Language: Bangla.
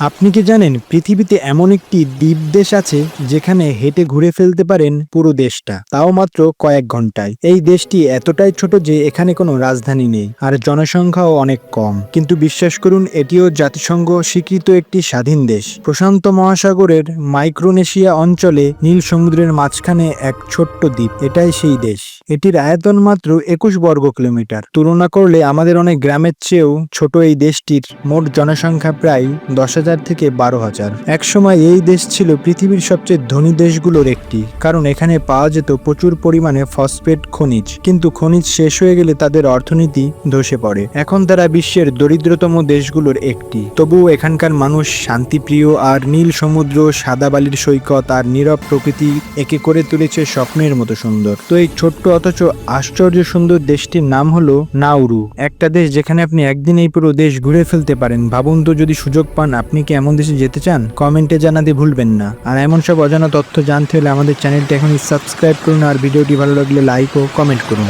আপনি কি জানেন, পৃথিবীতে এমন একটি দ্বীপ দেশ আছে যেখানে হেঁটে ঘুরে ফেলতে পারেন পুরো দেশটা? তাও মাত্র কয়েক ঘন্টায়। এই দেশটি এতটাই ছোট যে এখানে কোনো রাজধানী নেই, আর জনসংখ্যাও অনেক কম। কিন্তু বিশ্বাস করুন, এটিও জাতিসংঘ স্বীকৃত একটি স্বাধীন দেশ। প্রশান্ত মহাসাগরের মাইক্রোনেশিয়া অঞ্চলে নীল সমুদ্রের মাঝখানে এক ছোট্ট দ্বীপ। এটাই সেই দেশ। এটির আয়তন মাত্র একুশ বর্গ কিলোমিটার। তুলনা করলে আমাদের অনেক গ্রামের চেয়েও ছোট এই দেশটির মোট জনসংখ্যা প্রায় দশ হাজার থেকে বারো হাজার। একসময় এই দেশ ছিল পৃথিবীর সবচেয়ে ধনী দেশগুলোর একটি, কারণ এখানে পাওয়া যেত প্রচুর পরিমাণে ফসফেট খনিজ। কিন্তু খনিজ শেষ হয়ে গেলে তাদের অর্থনীতি ধসে পড়ে। এখন তারা বিশ্বের দরিদ্রতম দেশগুলোর একটি। তবুও এখানকার মানুষ শান্তিপ্রিয় আর নীল সমুদ্র, সাদা বালির সৈকত আর নীরব প্রকৃতি একে করে তুলেছে স্বপ্নের মতো সুন্দর। তো এই ছোট্ট অথচ আশ্চর্য সুন্দর দেশটির নাম হলো নাউরু। একটা দেশ যেখানে আপনি একদিন এই পুরো দেশ ঘুরে ফেলতে পারেন। ভাবুন তো যদি সুযোগ পান, আপনি কি এমন দেশে যেতে চান? কমেন্টে জানাতে ভুলবেন না। আর এমন সব অজানা তথ্য জানতে হলে আমাদের চ্যানেলটি এখনই সাবস্ক্রাইব করুন আর ভিডিওটি ভালো লাগলে লাইক ও কমেন্ট করুন।